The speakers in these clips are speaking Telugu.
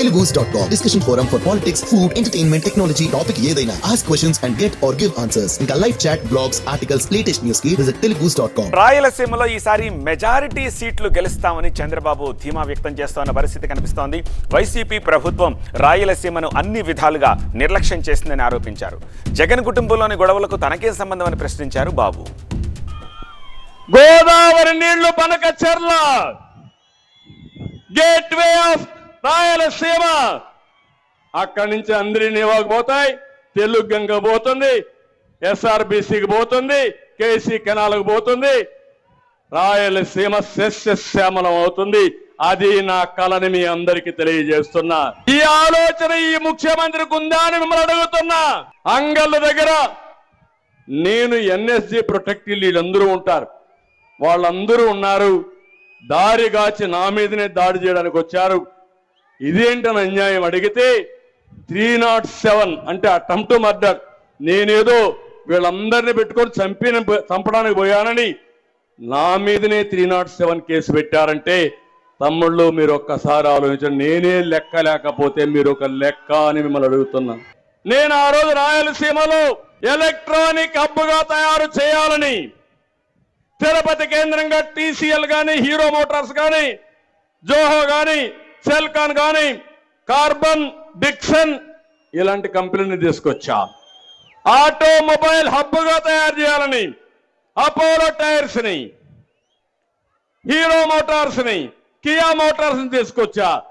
Telugus dot com discussion forum for politics food entertainment technology topic ఏదైనా. Ask questions and get or give answers ఇంకా live chat blogs articles latest న్యూస్కి విజిట్ తెలుగుస్ డాట్ కామ్ రాయలసీమలో ఈసారి మెజారిటీ సీట్లు గెలుస్తామని చంద్రబాబు ధీమా వ్యక్తం చేస్తోన్న పరిస్థితి కనిపిస్తోంది. వైసీపీ ప్రభుత్వం రాయలసీమను అన్ని విధాలుగా నిర్లక్ష్యం చేసిందని ఆరోపించారు. జగన్ కుటుంబంలోని గొడవలకు తనకేం సంబంధం అని ప్రశ్నించారు బాబు. గోదావరి నీళ్ళు పనక చెర్ల. Gateway of Rayalaseema! అక్కడి నుంచి అందరి నివాకు పోతాయి. తెలుగు గంగ పోతుంది. ఎస్ఆర్బిసికి పోతుంది. కేసీ కెనాల్కి పోతుంది. రాయలసీమ సస్యశ్యామలం అవుతుంది. అది నా కళని మీ అందరికి తెలియజేస్తున్నా. ఈ ఆలోచన ఈ ముఖ్యమంత్రికి ఉందా అని మిమ్మల్ని అడుగుతున్నా. అంగళ్ళ దగ్గర నేను ఎన్ఎస్జి ప్రొటెక్టివ్ వీళ్ళందరూ ఉంటారు. వాళ్ళందరూ ఉన్నారు. దారిగాచి నా మీదనే దాడి చేయడానికి వచ్చారు. ఇదేంటని అన్యాయం అడిగితే త్రీ నాట్ సెవెన్ అంటే అటెంప్ట్ మర్డర్. నేనేదో వీళ్ళందరినీ పెట్టుకొని చంపిన చంపడానికి పోయానని నా మీదనే త్రీ నాట్ సెవెన్ కేసు పెట్టారంటే తమ్ముళ్ళు మీరు ఒక్కసారి ఆలోచించండి. నేనే లెక్క లేకపోతే మీరు ఒక లెక్క అని మిమ్మల్ని అడుగుతున్నాను నేను ఆ రోజు రాయలసీమలో ఎలక్ట్రానిక్ హబ్గా తయారు చేయాలని తిరుపతి కేంద్రంగా టీసీఎల్ గాని హీరో మోటార్స్ గాని జోహో గాని సెల్కాన్ కానీ కార్బన్ డిక్సన్ ఇలాంటి కంపెనీని తీసుకొచ్చా. ఆటోమొబైల్ హబ్గా తయారు చేయాలని అపోలో టైర్స్ని హీరో మోటార్స్ని కియా మోటార్స్ని తీసుకొచ్చా.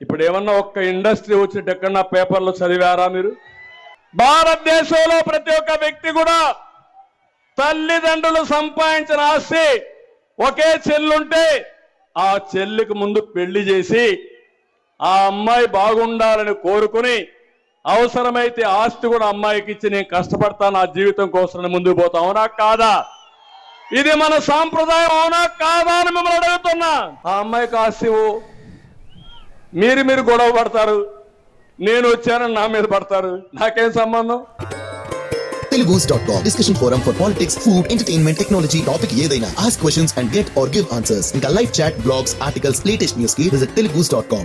ఇప్పుడు ఏమన్నా ఒక్క ఇండస్ట్రీ వచ్చినట్టు ఎక్కడన్నా పేపర్లో చదివారా మీరు? భారతదేశంలో ప్రతి ఒక్క వ్యక్తి కూడా తల్లిదండ్రులు సంపాదించిన ఆస్తి ఒకే చెల్లుంటే ఆ చెల్లికి ముందు పెళ్ళి చేసి ఆ అమ్మాయి బాగుండాలని కోరుకుని అవసరమైతే ఆస్తి కూడా అమ్మాయికి ఇచ్చి నేను కష్టపడతాను నా జీవితం కోసం ముందుకు పోతా. అవునా కాదా? ఇది మన సాంప్రదాయం అవునా కాదా అని మిమ్మల్ని అడుగుతున్నా. ఆ అమ్మాయికి ఆస్తి మీరు మీరు గొడవ పడతారు. నేను వచ్చానని నా మీద పడతారు. నాకేం సంబంధం? Telugus dot com discussion forum for politics food entertainment technology topic ఏదైనా ask questions and get or give answers ఇంకా live chat blogs articles latest న్యూస్కి విజిట్ తెలుగుస్ డాట్ కామ్